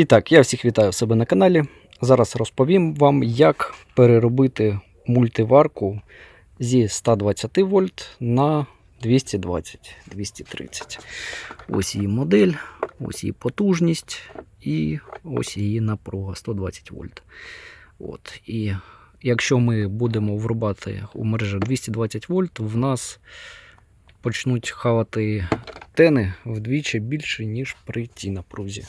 І так, я всіх вітаю в себе на каналі. Зараз розповім вам, як переробити мультиварку зі 120 вольт на 220-230. Ось її модель, ось її потужність і ось її напруга 120 вольт. От. І якщо ми будемо врубати у мережу 220 вольт, в нас почнуть хавати тени вдвічі більше, ніж при тій напрузі.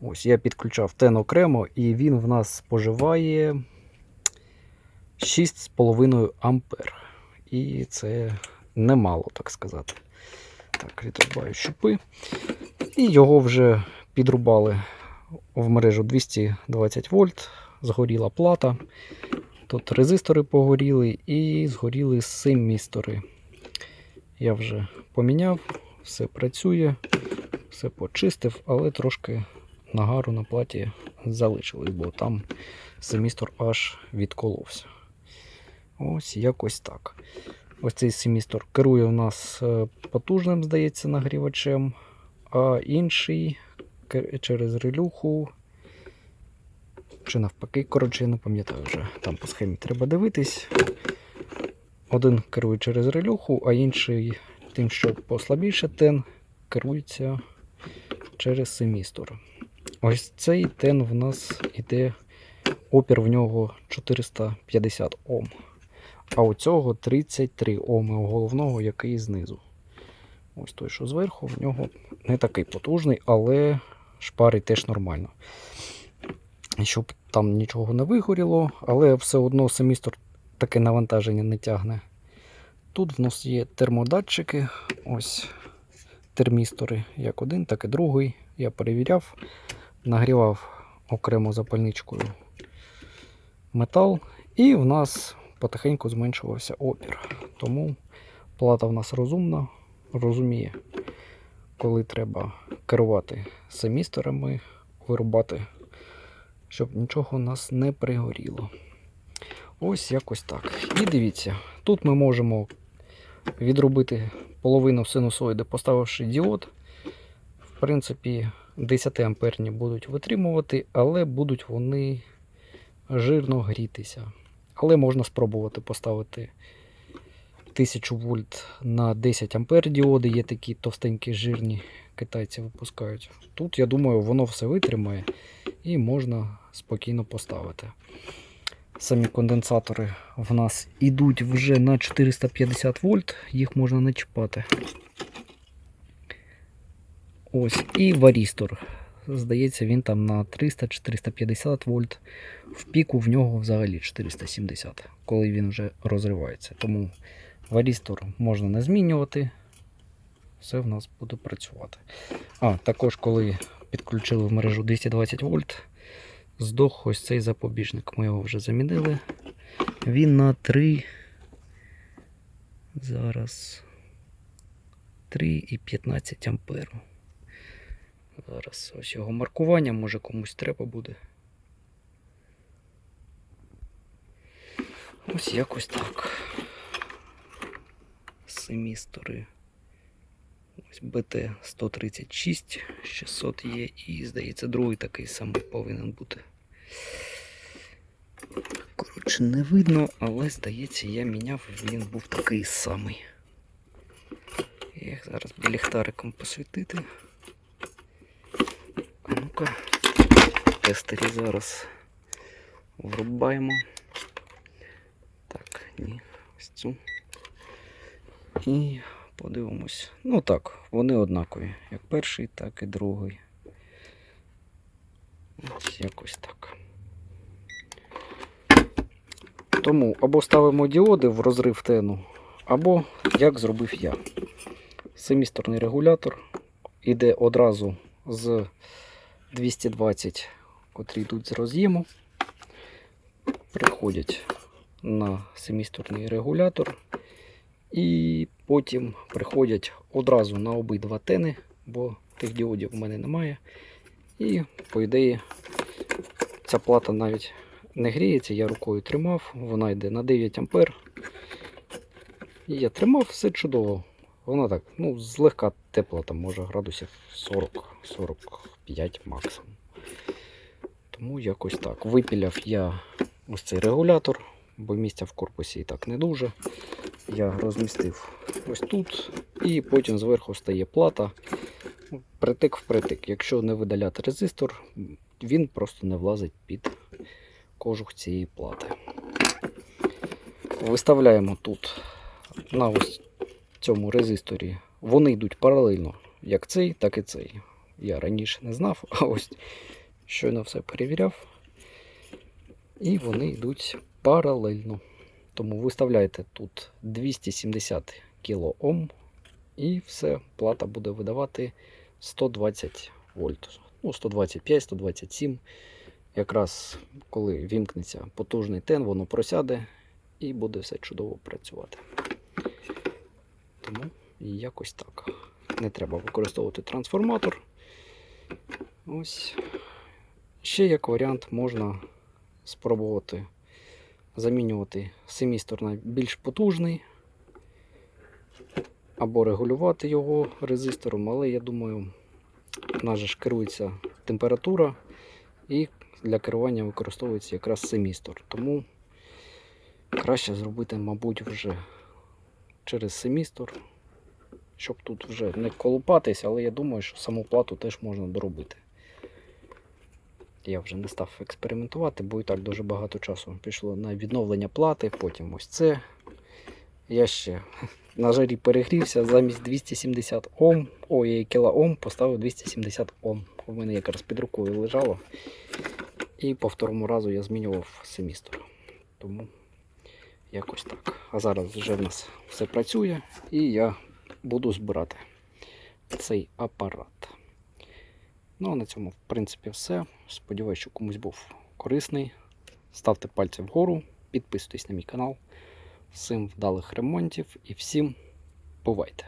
Ось я підключав тен окремо, і він в нас споживає 6,5 ампер. І це немало, так сказати. Так, відрубаю щупи. І його вже підрубали в мережу 220 вольт, згоріла плата. Тут резистори погоріли і згоріли семістори. Я вже поміняв, все працює, все почистив, але трошки нагару на платі залишилось, бо там семістор аж відколовся. Ось якось так. Ось цей семістор керує у нас е, потужним, здається, нагрівачем, а інший через релюху. Чи навпаки, коротше, я не пам'ятаю вже. Там по схемі треба дивитись. Один керує через релюху, а інший тим, що послабіше тен, керується через семістор. Ось цей тен в нас іде опір в нього 450 Ом. А у цього 33 Оми у головного, який знизу. Ось той, що зверху, в нього не такий потужний, але шпарить теж нормально. Щоб там нічого не вигоріло, але все одно семістор таке навантаження не тягне. Тут в нас є термодатчики, ось термістори, як один, так і другий. Я перевіряв, нагрівав окремо запальничкою метал, і в нас потихеньку зменшувався опір. Тому плата в нас розумна, розуміє, коли треба керувати семісторами, вирубати, щоб нічого у нас не пригоріло. Ось якось так. І дивіться, тут ми можемо відробити половину синусоїди, поставивши діод. В принципі, 10 амперні будуть витримувати, але будуть вони жирно грітися. Але можна спробувати поставити 1000 вольт на 10 ампер діоди. Є такі товстенькі жирні китайці випускають. Тут, я думаю, воно все витримає і можна спокійно поставити. Самі конденсатори в нас ідуть вже на 450 вольт, їх можна не чіпати. Ось, і варістор. Здається, він там на 300-450 вольт. В піку в нього взагалі 470, коли він вже розривається. Тому варістор можна не змінювати. Все в нас буде працювати. А, також, коли підключили в мережу 220 вольт, здох ось цей запобіжник. Ми його вже замінили. Він на 3. Зараз 3,15 амперу. Зараз ось його маркування, може комусь треба буде. Ось якось так. Семістори. Ось БТ 136, 600 є і, здається, другий такий самий повинен бути. Коротше, не видно, але здається, я міняв, він був такий самий. Я їх зараз ліхтариком посвітити. А ну-ка, тестері зараз врубаємо. Так, ні, ось цю. І подивимось. Ну так, вони однакові. Як перший, так і другий. Ось якось так. Тому або ставимо діоди в розрив тену, або як зробив я. Семісторний регулятор іде одразу з 220, котрі йдуть з роз'єму. Приходять на семісторний регулятор. І потім приходять одразу на обидва тени, бо тих діодів у мене немає. І, по ідеї, ця плата навіть не гріється, я рукою тримав, вона йде на 9 ампер. І я тримав все чудово. Вона так, ну, злегка тепла, там може градусів 40-45 максимум. Тому якось так. Випіляв я ось цей регулятор, бо місця в корпусі і так не дуже. Я розмістив ось тут, і потім зверху стає плата. Притик в притик. Якщо не видаляти резистор, він просто не влазить під кожух цієї плати. Виставляємо тут на ось цьому резисторі. Вони йдуть паралельно, як цей, так і цей. Я раніше не знав, а ось щойно все перевіряв. І вони йдуть паралельно. Тому виставляєте тут 270 кОм і все, плата буде видавати 120 вольт. Ну, 125, 127. Якраз коли вімкнеться потужний тен, воно просяде і буде все чудово працювати. Тому якось так. Не треба використовувати трансформатор. Ось. Ще як варіант можна спробувати замінювати семістор на більш потужний. Або регулювати його резистором, але я думаю, в нас ж керується температура, і для керування використовується якраз семістор. Тому краще зробити, мабуть, вже через семістор, щоб тут вже не колупатись, але я думаю, що саму плату теж можна доробити. Я вже не став експериментувати, бо і так дуже багато часу пішло на відновлення плати, потім ось це. Я ще на жарі перегрівся, замість 270 Ом, ой, кілоом поставив 270 Ом. У мене якраз під рукою лежало. І по второму разу я змінював семістор. Тому якось так. А зараз вже в нас все працює і я буду збирати цей апарат. Ну, а на цьому, в принципі, все. Сподіваюсь, що комусь був корисний. Ставте пальці вгору, підписуйтесь на мій канал. Всім вдалих ремонтів і всім бувайте!